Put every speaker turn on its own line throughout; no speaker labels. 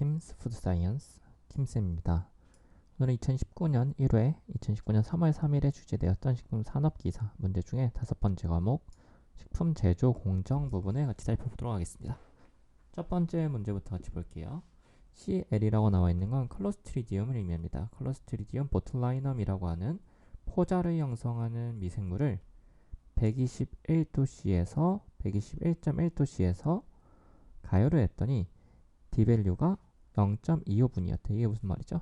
킴스 푸드 사이언스 김쌤입니다. 오늘은 2019년 1회, 2019년 3월 3일에 주제되었던 식품 산업 기사 문제 중에 다섯 번째 과목 식품 제조 공정 부분을 같이 살펴보도록 하겠습니다. 첫 번째 문제부터 같이 볼게요. CL이라고 나와 있는 건 클로스트리디움을 의미합니다. 클로스트리디움 보툴라이넘이라고 하는 포자를 형성하는 미생물을 121도씨에서 121.1도씨에서 가열을 했더니 D밸류가 0.25분이었대. 이게 무슨 말이죠?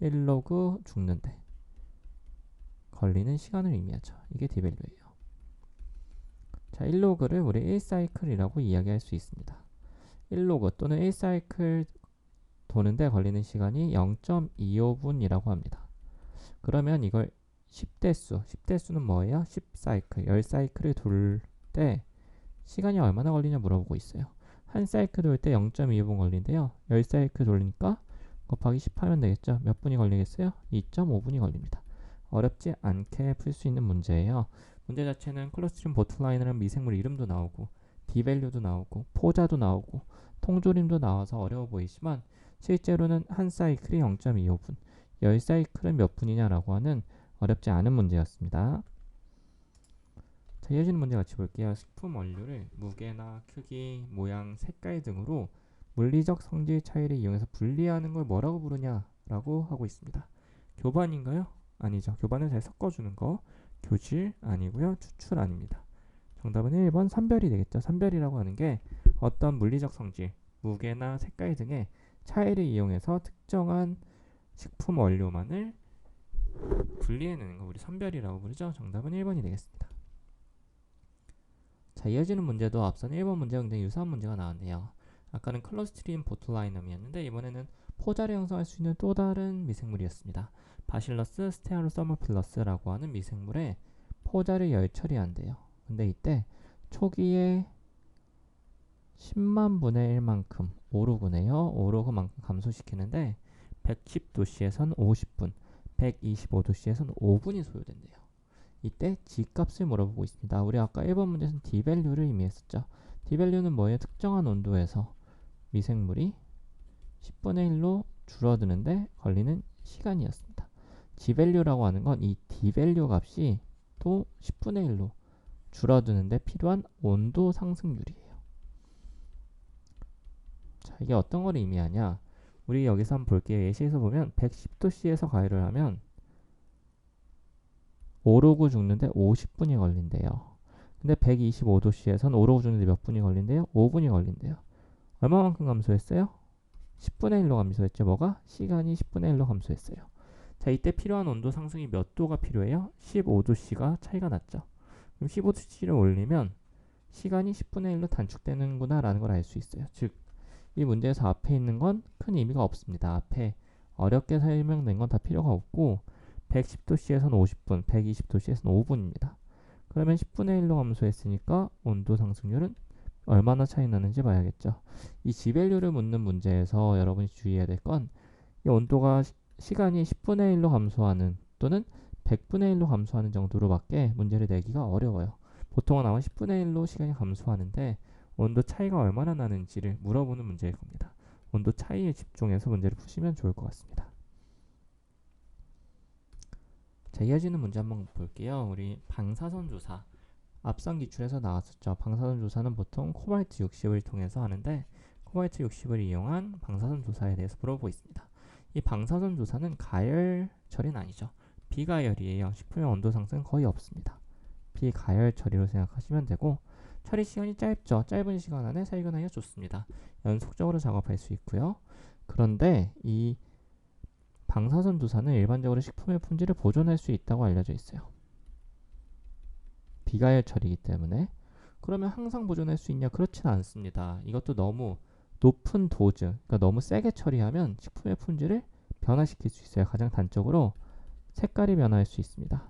1로그 죽는데 걸리는 시간을 의미하죠. 이게 D밸류예요. 자, 1로그를 우리 1사이클이라고 이야기할 수 있습니다. 1로그 또는 1사이클 도는데 걸리는 시간이 0.25분이라고 합니다. 그러면 이걸 10대수, 10대수는 뭐예요? 10사이클, 10사이클을 돌 때 시간이 얼마나 걸리냐 물어보고 있어요. 한 사이클 돌 때 0.25분 걸린대요. 10사이클 돌리니까 곱하기 10 하면 되겠죠. 몇 분이 걸리겠어요? 2.5분이 걸립니다. 어렵지 않게 풀 수 있는 문제예요. 문제 자체는 클로스트림 보틀라인이라는 미생물 이름도 나오고 D밸류도 나오고 포자도 나오고 통조림도 나와서 어려워 보이지만 실제로는 한 사이클이 0.25분, 10사이클은 몇 분이냐라고 하는 어렵지 않은 문제였습니다. 자, 이어지는 문제 같이 볼게요. 식품 원료를 무게나 크기, 모양, 색깔 등으로 물리적 성질 차이를 이용해서 분리하는 걸 뭐라고 부르냐라고 하고 있습니다. 교반인가요? 아니죠. 교반을 잘 섞어주는 거. 교질 아니고요. 추출 아닙니다. 정답은 1번 선별이 되겠죠. 선별이라고 하는 게 어떤 물리적 성질, 무게나 색깔 등의 차이를 이용해서 특정한 식품 원료만을 분리해내는 거 우리 선별이라고 부르죠. 정답은 1번이 되겠습니다. 자, 이어지는 문제도 앞선 1번 문제와 굉장히 유사한 문제가 나왔네요. 아까는 클로스트림 보툴라이넘이었는데 이번에는 포자를 형성할 수 있는 또 다른 미생물이었습니다. 바실러스 스테아로서머필러스라고 하는 미생물에 포자를 열 처리한대요. 근데 이때 초기에 10만 분의 1만큼 오르구네요. 오르그만큼 감소시키는데 110도씨에선 50분, 125도씨에선 5분이 소요된대요. 이때 G값을 물어보고 있습니다. 우리 아까 1번 문제에서는 D밸류를 의미했었죠. D밸류는 뭐예요? 특정한 온도에서 미생물이 10분의 1로 줄어드는데 걸리는 시간이었습니다. G밸류라고 하는 건 이 D밸류 값이 또 10분의 1로 줄어드는데 필요한 온도 상승률이에요. 자, 이게 어떤 걸 의미하냐? 우리 여기서 한번 볼게요. 예시에서 보면 110도씨에서 가열을 하면 오르고 죽는데 50분이 걸린대요. 근데 125도씨에선 오르고 죽는데 몇 분이 걸린대요? 5분이 걸린대요. 얼마만큼 감소했어요? 10분의 1로 감소했죠. 뭐가? 시간이 10분의 1로 감소했어요. 자, 이때 필요한 온도 상승이 몇 도가 필요해요? 15도씨가 차이가 났죠. 그럼 15도씨를 올리면 시간이 10분의 1로 단축되는구나 라는 걸 알 수 있어요. 즉, 이 문제에서 앞에 있는 건 큰 의미가 없습니다. 앞에 어렵게 설명된 건 다 필요가 없고 110도씨에서는 50분, 120도씨에서는 5분입니다. 그러면 10분의 1로 감소했으니까 온도 상승률은 얼마나 차이 나는지 봐야겠죠. 이 G밸류를 묻는 문제에서 여러분이 주의해야 될 건 이 온도가 시, 간이 10분의 1로 감소하는 또는 100분의 1로 감소하는 정도로밖에 문제를 내기가 어려워요. 보통은 아마 10분의 1로 시간이 감소하는데 온도 차이가 얼마나 나는지를 물어보는 문제일 겁니다. 온도 차이에 집중해서 문제를 푸시면 좋을 것 같습니다. 자, 이어지는 문제 한번 볼게요. 우리 방사선 조사. 앞선 기출에서 나왔었죠. 방사선 조사는 보통 코발트 60을 통해서 하는데 코발트 60을 이용한 방사선 조사에 대해서 물어보고 있습니다. 이 방사선 조사는 가열 처리는 아니죠. 비가열이에요. 식품의 온도 상승은 거의 없습니다. 비가열 처리로 생각하시면 되고 처리 시간이 짧죠. 짧은 시간 안에 살균하기가 좋습니다. 연속적으로 작업할 수 있고요. 그런데 이 방사선 두사는 일반적으로 식품의 품질을 보존할 수 있다고 알려져 있어요. 비가열 처리이기 때문에 그러면 항상 보존할 수 있냐? 그렇지는 않습니다. 이것도 너무 높은 도즈, 그러니까 너무 세게 처리하면 식품의 품질을 변화시킬 수 있어요. 가장 단적으로 색깔이 변화할 수 있습니다.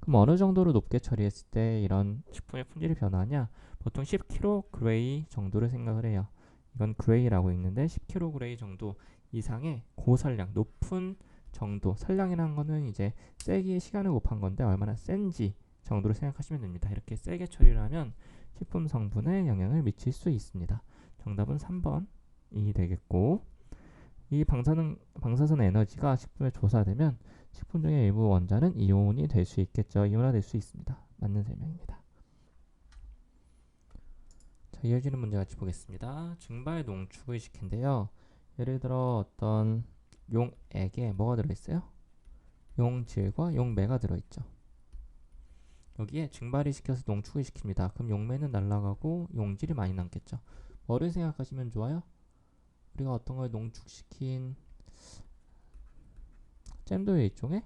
그럼 어느 정도로 높게 처리했을 때 이런 식품의 품질이 변화하냐? 보통 10kg 그레이 정도를 생각을 해요. 이건 그레이라고 읽는데 10kg 그레이 정도 이상의 고설량, 높은 정도, 설량이라는 거는 이제 세기의 시간을 곱한 건데 얼마나 센지 정도로 생각하시면 됩니다. 이렇게 세게 처리를 하면 식품 성분에 영향을 미칠 수 있습니다. 정답은 3번이 되겠고 이 방사능, 방사선 에너지가 식품에 조사되면 식품 중의 일부 원자는 이온이 될 수 있겠죠. 이온화될 수 있습니다. 맞는 설명입니다. 자, 이어지는 문제 같이 보겠습니다. 증발 농축을 시킨데요. 예를 들어 어떤 용액에 뭐가 들어있어요? 용질과 용매가 들어있죠. 여기에 증발이 시켜서 농축을 시킵니다. 그럼 용매는 날아가고 용질이 많이 남겠죠. 뭐를 생각하시면 좋아요? 우리가 어떤 걸 농축시킨 잼도 일종의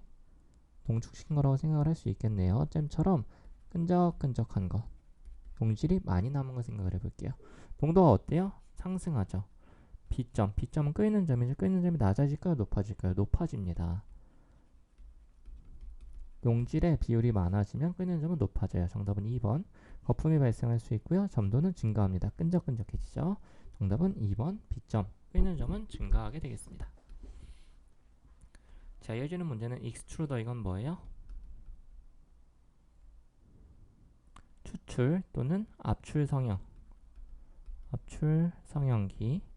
농축시킨 거라고 생각을 할 수 있겠네요. 잼처럼 끈적끈적한 것. 용질이 많이 남은 거 생각을 해볼게요. 농도가 어때요? 상승하죠. B점, B점은 끓이는 점이죠. 끓이는 점이 낮아질까요? 높아질까요? 높아집니다. 용질의 비율이 많아지면 끓는 점은 높아져요. 정답은 2번. 거품이 발생할 수 있고요. 점도는 증가합니다. 끈적끈적해지죠. 정답은 2번. B점. 끓는 점은 증가하게 되겠습니다. 자, 이어지는 문제는 익스트루더 이건 뭐예요? 추출 또는 압출 성형. 압출 성형기.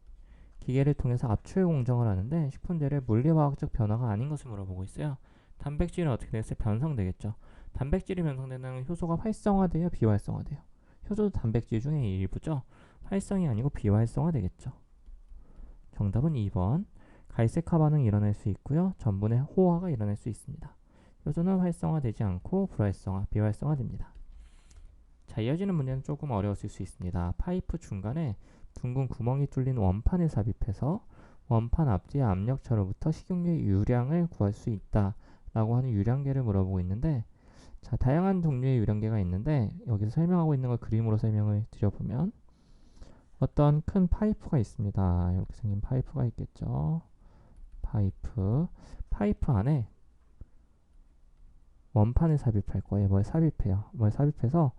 기계를 통해서 압출 공정을 하는데 식품들의 물리화학적 변화가 아닌 것을 물어보고 있어요. 단백질은 어떻게 되겠어요? 변성되겠죠. 단백질이 변성되는 효소가 활성화돼요? 비활성화돼요? 효소도 단백질 중에 일부죠. 활성이 아니고 비활성화되겠죠. 정답은 2번. 갈색화 반응이 일어날 수 있고요. 전분의 호화가 일어날 수 있습니다. 효소는 활성화되지 않고 불활성화, 비활성화됩니다. 자, 이어지는 문제는 조금 어려웠을 수 있습니다. 파이프 중간에 둥근 구멍이 뚫린 원판을 삽입해서 원판 앞뒤의 압력차로부터 식용유의 유량을 구할 수 있다. 라고 하는 유량계를 물어보고 있는데 자 다양한 종류의 유량계가 있는데 여기서 설명하고 있는 걸 그림으로 설명을 드려보면 어떤 큰 파이프가 있습니다. 이렇게 생긴 파이프가 있겠죠. 파이프 파이프 안에 원판을 삽입할 거예요. 뭘 삽입해요. 뭘 삽입해서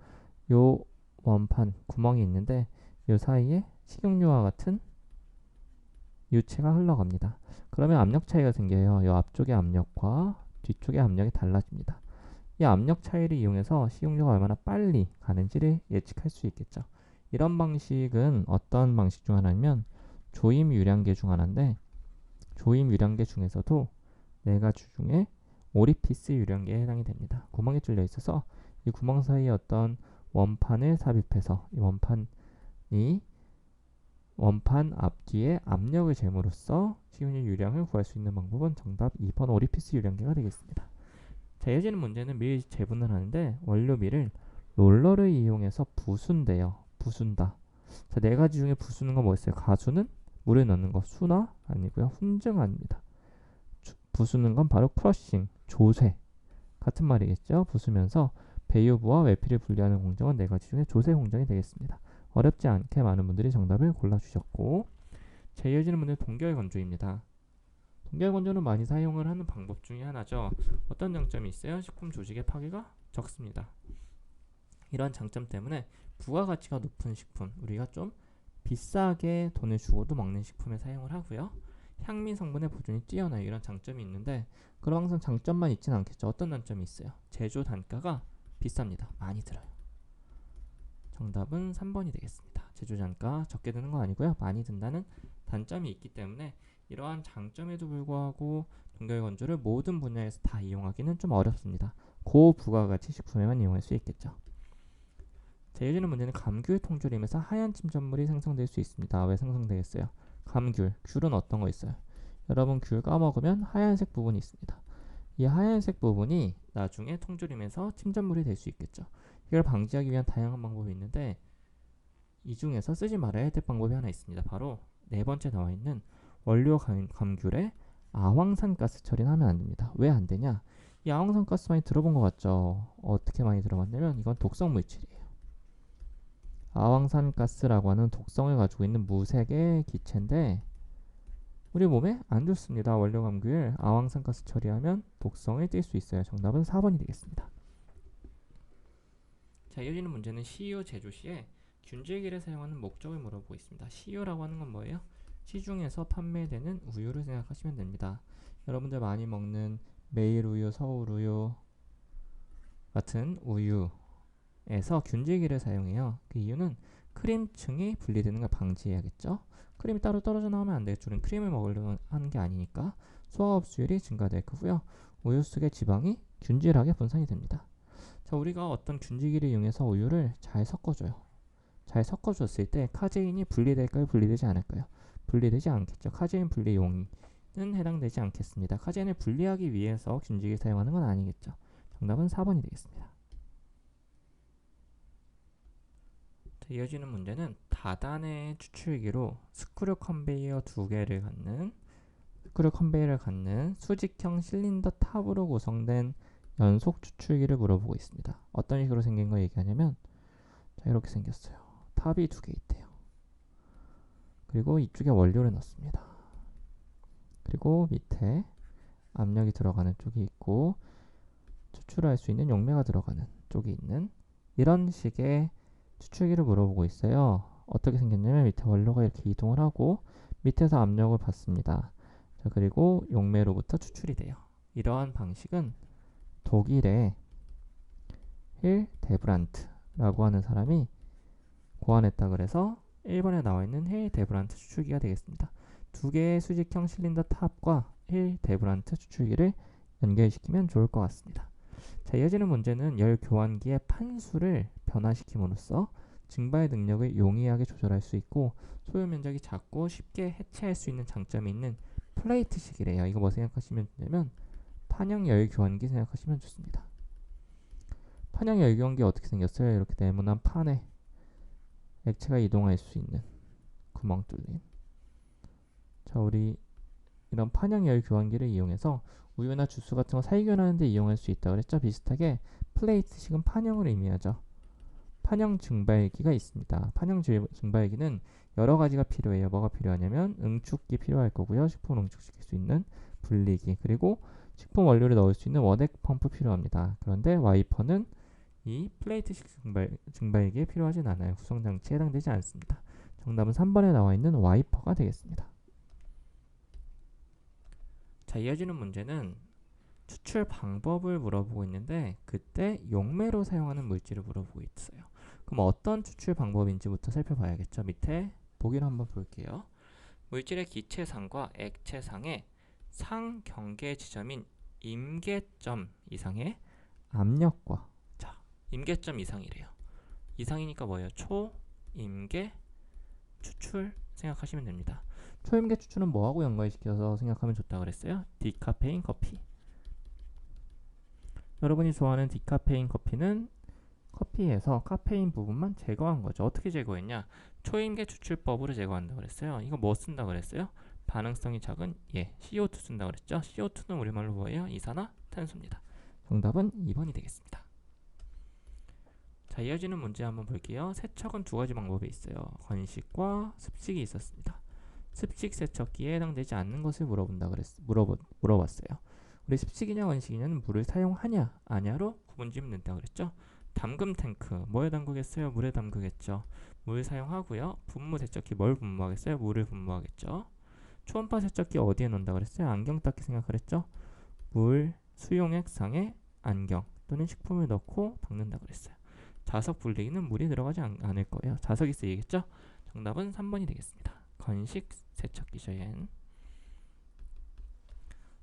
요 원판 구멍이 있는데 요 사이에 식용유와 같은 유체가 흘러갑니다. 그러면 압력 차이가 생겨요. 요 앞쪽의 압력과 뒤쪽의 압력이 달라집니다. 이 압력 차이를 이용해서 식용유가 얼마나 빨리 가는지를 예측할 수 있겠죠. 이런 방식은 어떤 방식 중 하나냐면 조임 유량계 중 하나인데 조임 유량계 중에서도 네 가지 중에 오리피스 유량계에 해당이 됩니다. 구멍이 뚫려 있어서 이 구멍 사이에 어떤 원판을 삽입해서 이 원판이 원판 앞뒤에 압력을 재므로써 시운유 유량을 구할 수 있는 방법은 정답 2번 오리피스 유량계가 되겠습니다. 자, 이어지는 문제는 밀 재분을 하는데 원료밀을 롤러를 이용해서 부순대요. 부순다. 자, 네 가지 중에 부수는 건 뭐였어요? 가수는 물에 넣는 거 수나 아니고요. 훈증 아닙니다. 부수는 건 바로 크러싱, 조세 같은 말이겠죠. 부수면서 배유부와 외피를 분리하는 공정은 네 가지 중에 조세 공정이 되겠습니다. 어렵지 않게 많은 분들이 정답을 골라주셨고 자 이어지는 문제는 동결 건조입니다. 동결 건조는 많이 사용을 하는 방법 중에 하나죠. 어떤 장점이 있어요? 식품 조직의 파괴가 적습니다. 이러한 장점 때문에 부가가치가 높은 식품 우리가 좀 비싸게 돈을 주고도 먹는 식품에 사용을 하고요. 향미 성분의 보존이 뛰어나요. 이런 장점이 있는데 그럼 항상 장점만 있지는 않겠죠. 어떤 단점이 있어요? 제조 단가가 비쌉니다. 많이 들어요. 정답은 3번이 되겠습니다. 제조장가 적게 드는 건 아니고요. 많이 든다는 단점이 있기 때문에 이러한 장점에도 불구하고 동결건조를 모든 분야에서 다 이용하기는 좀 어렵습니다. 고부가 가치 식품에만 이용할 수 있겠죠. 자, 이어지는 문제는 감귤 통조림에서 하얀 침전물이 생성될 수 있습니다. 왜 생성되겠어요? 감귤, 귤은 어떤 거 있어요? 여러분 귤 까먹으면 하얀색 부분이 있습니다. 이 하얀색 부분이 나중에 통조림에서 침전물이 될 수 있겠죠. 이걸 방지하기 위한 다양한 방법이 있는데 이 중에서 쓰지 말아야 될 방법이 하나 있습니다. 바로 네 번째 나와 있는 원료 감, 귤에 아황산가스 처리는 하면 안 됩니다. 왜 안 되냐? 이 아황산가스 많이 들어본 것 같죠? 어떻게 많이 들어봤냐면 이건 독성 물질이에요. 아황산가스라고 하는 독성을 가지고 있는 무색의 기체인데 우리 몸에 안 좋습니다. 원료 감귤 아황산가스 처리하면 독성을 띨 수 있어요. 정답은 4번이 되겠습니다. 자, 이어지는 문제는 CU 제조 시에 균질기를 사용하는 목적을 물어보고 있습니다. CU라고 하는 건 뭐예요? 시중에서 판매되는 우유를 생각하시면 됩니다. 여러분들 많이 먹는 매일 우유, 서울 우유 같은 우유에서 균질기를 사용해요. 그 이유는 크림층이 분리되는 걸 방지해야겠죠. 크림이 따로 떨어져 나오면 안 되겠죠. 우리는 크림을 먹으려고 하는 게 아니니까 소화 흡수율이 증가될 거고요. 우유 속의 지방이 균질하게 분산이 됩니다. 자, 우리가 어떤 균질기를 이용해서 우유를 잘 섞어줘요. 잘 섞어줬을 때 카제인이 분리될까요? 분리되지 않을까요? 분리되지 않겠죠. 카제인 분리 용이 는 해당되지 않겠습니다. 카제인을 분리하기 위해서 균질기 사용하는 건 아니겠죠. 정답은 4번이 되겠습니다. 자, 이어지는 문제는 다단의 추출기로 스크류 컨베이어 두 개를 갖는 스크류 컨베이어를 갖는 수직형 실린더 탑으로 구성된 연속 추출기를 물어보고 있습니다. 어떤 식으로 생긴 거 얘기하냐면 자 이렇게 생겼어요. 탑이 두 개 있대요. 그리고 이쪽에 원료를 넣습니다. 그리고 밑에 압력이 들어가는 쪽이 있고 추출할 수 있는 용매가 들어가는 쪽이 있는 이런 식의 추출기를 물어보고 있어요. 어떻게 생겼냐면 밑에 원료가 이렇게 이동을 하고 밑에서 압력을 받습니다. 자, 그리고 용매로부터 추출이 돼요. 이러한 방식은 독일의 힐 데브란트라고 하는 사람이 고안했다 그래서 1번에 나와 있는 힐 데브란트 추출기가 되겠습니다. 두 개의 수직형 실린더 탑과 힐 데브란트 추출기를 연결시키면 좋을 것 같습니다. 자, 이어지는 문제는 열 교환기의 판수를 변화시킴으로써 증발 능력을 용이하게 조절할 수 있고 소요 면적이 작고 쉽게 해체할 수 있는 장점이 있는 플레이트식이래요. 이거 뭐 생각하시면 되냐면 판형 열 교환기 생각하시면 좋습니다. 판형 열 교환기 어떻게 생겼어요? 이렇게 네모난 판에 액체가 이동할 수 있는 구멍 뚫린 자 우리 이런 판형 열 교환기를 이용해서 우유나 주스 같은 거 살균하는 데 이용할 수 있다 그랬죠? 비슷하게 플레이트식은 판형을 의미하죠. 판형 증발기가 있습니다. 판형 증발기는 여러 가지가 필요해요. 뭐가 필요하냐면 응축기 필요할 거고요. 식품을 응축시킬 수 있는 분리기 그리고 식품 원료를 넣을 수 있는 원액 펌프 필요합니다. 그런데 와이퍼는 이 플레이트식 증발, 증발기에 필요하진 않아요. 구성장치에 해당되지 않습니다. 정답은 3번에 나와 있는 와이퍼가 되겠습니다. 자, 이어지는 문제는 추출 방법을 물어보고 있는데 그때 용매로 사용하는 물질을 물어보고 있어요. 그럼 어떤 추출 방법인지부터 살펴봐야겠죠. 밑에 보기를 한번 볼게요. 물질의 기체상과 액체상의 상경계 지점인 임계점 이상의 압력과 자 임계점 이상이래요. 이상이니까 뭐예요? 초임계 추출 생각하시면 됩니다. 초임계 추출은 뭐하고 연관시켜서 생각하면 좋다 그랬어요? 디카페인 커피. 여러분이 좋아하는 디카페인 커피는 커피에서 카페인 부분만 제거한 거죠. 어떻게 제거했냐? 초임계 추출법으로 제거한다 그랬어요. 이거 뭐 쓴다 그랬어요? 반응성이 작은 예, CO2 쓴다 그랬죠. CO2는 우리말로 뭐예요? 이산화탄소입니다. 정답은 2번이 되겠습니다. 자, 이어지는 문제 한번 볼게요. 세척은 두 가지 방법이 있어요. 건식과 습식이 있었습니다. 습식 세척기에 해당되지 않는 것을 물어본다 그랬 물어보, 물어봤어요. 우리 습식이냐 건식이냐는 물을 사용하냐 아냐로 구분 지으면 된다 그랬죠. 담금 탱크 뭐에 담그겠어요? 물에 담그겠죠. 물 사용하고요. 분무 세척기 뭘 분무하겠어요? 물을 분무하겠죠. 초음파 세척기 어디에 놓는다 그랬어요? 안경 닦기 생각을 했죠? 물 수용액 상에 안경 또는 식품을 넣고 닦는다 그랬어요. 자석 분리기는 물이 들어가지 않, 을 거예요. 자석이 쓰이겠죠? 정답은 3번이 되겠습니다. 건식 세척기죠, 얘는.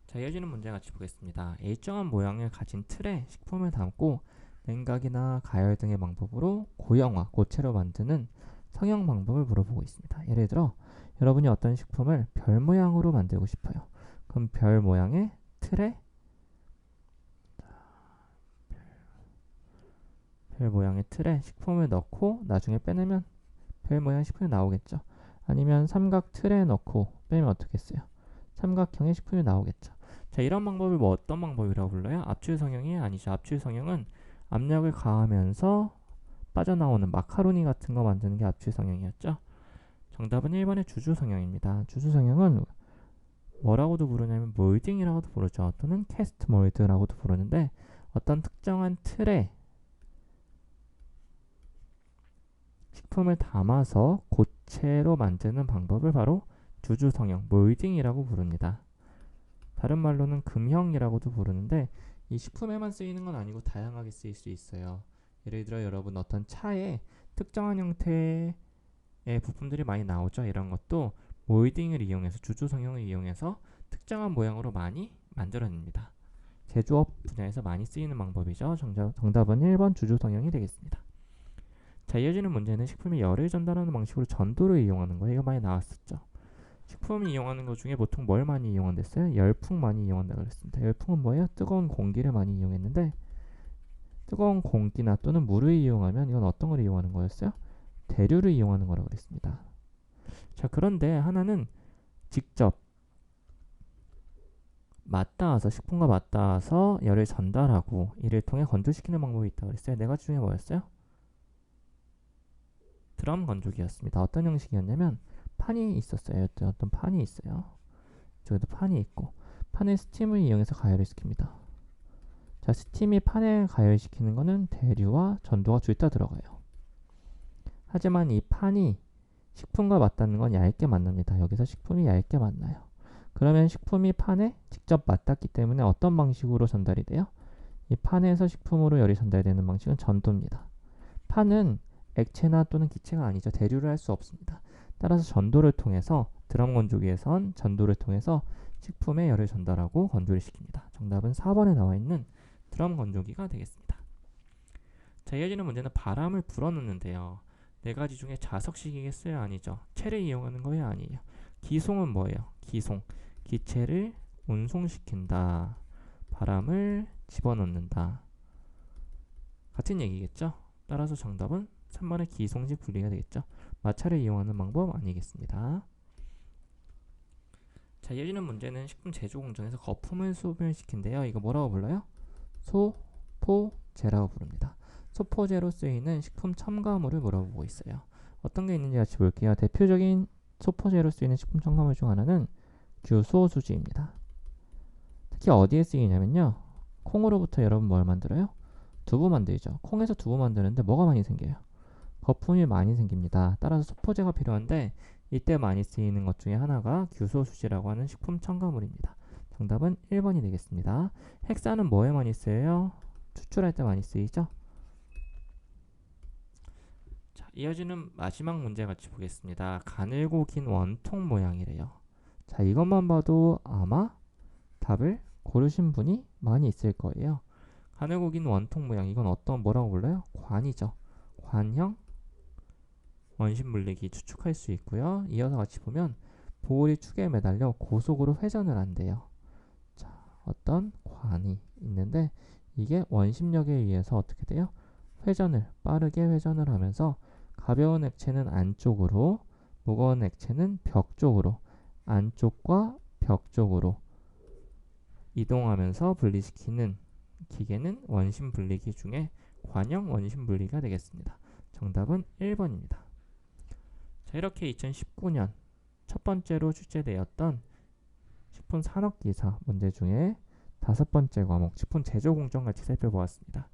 자, 이어지는 문제 같이 보겠습니다. 일정한 모양을 가진 틀에 식품을 담고 냉각이나 가열 등의 방법으로 고형화, 고체로 만드는 성형 방법을 물어보고 있습니다. 예를 들어 여러분이 어떤 식품을 별 모양으로 만들고 싶어요. 그럼 별 모양의 틀에 별 모양의 틀에 식품을 넣고 나중에 빼내면 별 모양 식품이 나오겠죠. 아니면 삼각 틀에 넣고 빼면 어떻겠어요? 삼각형의 식품이 나오겠죠. 자, 이런 방법을 뭐 어떤 방법이라고 불러요? 압출 성형이 아니죠. 압출 성형은 압력을 가하면서 빠져나오는 마카로니 같은 거 만드는 게 압출 성형이었죠. 정답은 1번의 주주 성형입니다. 주주 성형은 뭐라고도 부르냐면 몰딩이라고도 부르죠. 또는 캐스트 몰드라고도 부르는데 어떤 특정한 틀에 식품을 담아서 고체로 만드는 방법을 바로 주주 성형, 몰딩이라고 부릅니다. 다른 말로는 금형이라고도 부르는데 이 식품에만 쓰이는 건 아니고 다양하게 쓰일 수 있어요. 예를 들어 여러분 어떤 차에 특정한 형태의 부품들이 많이 나오죠. 이런 것도 몰딩을 이용해서 주조 성형을 이용해서 특정한 모양으로 많이 만들어냅니다. 제조업 분야에서 많이 쓰이는 방법이죠. 정답, 정답은 1번 주조 성형이 되겠습니다. 자, 이어지는 문제는 식품이 열을 전달하는 방식으로 전도를 이용하는 거예요. 이거 많이 나왔었죠. 식품을 이용하는 것 중에 보통 뭘 많이 이용한댔어요? 열풍 많이 이용한다고 그랬습니다. 열풍은 뭐예요? 뜨거운 공기를 많이 이용했는데 뜨거운 공기나 또는 물을 이용하면 이건 어떤 걸 이용하는 거였어요? 대류를 이용하는 거라고 그랬습니다. 자, 그런데 하나는 직접 맞닿아서 식품과 맞닿아서 열을 전달하고 이를 통해 건조시키는 방법이 있다고 그랬어요. 네 가지 중에 뭐였어요? 드럼 건조기였습니다. 어떤 형식이었냐면 판이 있었어요. 어떤 판이 있어요. 저기도 판이 있고 판에 스팀을 이용해서 가열을 시킵니다. 자, 스팀이 판에 가열시키는 것은 대류와 전도가 둘 다 들어가요. 하지만 이 판이 식품과 맞닿는 건 얇게 만납니다. 여기서 식품이 얇게 만나요. 그러면 식품이 판에 직접 맞닿기 때문에 어떤 방식으로 전달이 돼요? 이 판에서 식품으로 열이 전달되는 방식은 전도입니다. 판은 액체나 또는 기체가 아니죠. 대류를 할 수 없습니다. 따라서 전도를 통해서 드럼 건조기에선 전도를 통해서 식품에 열을 전달하고 건조를 시킵니다. 정답은 4번에 나와 있는 드럼 건조기가 되겠습니다. 자, 이어지는 문제는 바람을 불어넣는데요. 네 가지 중에 자석식이겠어요? 아니죠. 체를 이용하는 거예요? 아니에요. 기송은 뭐예요? 기송. 기체를 운송시킨다. 바람을 집어넣는다. 같은 얘기겠죠? 따라서 정답은 3번의 기송식 분리가 되겠죠. 마찰을 이용하는 방법 아니겠습니다. 자, 이어지는 문제는 식품 제조 공정에서 거품을 소멸시킨대요. 이거 뭐라고 불러요? 소포제라고 부릅니다. 소포제로 쓰이는 식품 첨가물을 물어보고 있어요. 어떤 게 있는지 같이 볼게요. 대표적인 소포제로 쓰이는 식품 첨가물 중 하나는 규소수지입니다. 특히 어디에 쓰이냐면요. 콩으로부터 여러분 뭘 만들어요? 두부 만들죠. 콩에서 두부 만드는데 뭐가 많이 생겨요? 거품이 많이 생깁니다. 따라서 소포제가 필요한데 이때 많이 쓰이는 것 중에 하나가 규소수지라고 하는 식품 첨가물입니다. 정답은 1번이 되겠습니다. 헥사는 뭐에 많이 쓰여요? 추출할 때 많이 쓰이죠? 자, 이어지는 마지막 문제 같이 보겠습니다. 가늘고 긴 원통 모양이래요. 자, 이것만 봐도 아마 답을 고르신 분이 많이 있을 거예요. 가늘고 긴 원통 모양, 이건 어떤 뭐라고 불러요? 관이죠. 관형 원심 물리기 추측할 수 있고요. 이어서 같이 보면 볼이 축에 매달려 고속으로 회전을 한대요. 자, 어떤 관이 있는데 이게 원심력에 의해서 어떻게 돼요? 회전을 빠르게 회전을 하면서 가벼운 액체는 안쪽으로 무거운 액체는 벽 쪽으로 안쪽과 벽 쪽으로 이동하면서 분리시키는 기계는 원심 분리기 중에 관형 원심 분리가 되겠습니다. 정답은 1번입니다. 자, 이렇게 2019년 첫 번째로 출제되었던 식품 산업 기사 문제 중에 다섯 번째 과목 식품 제조 공정 같이 살펴보았습니다.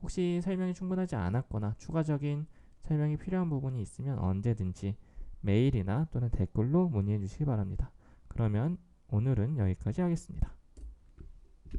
혹시 설명이 충분하지 않았거나 추가적인 설명이 필요한 부분이 있으면 언제든지 메일이나 또는 댓글로 문의해 주시기 바랍니다. 그러면 오늘은 여기까지 하겠습니다.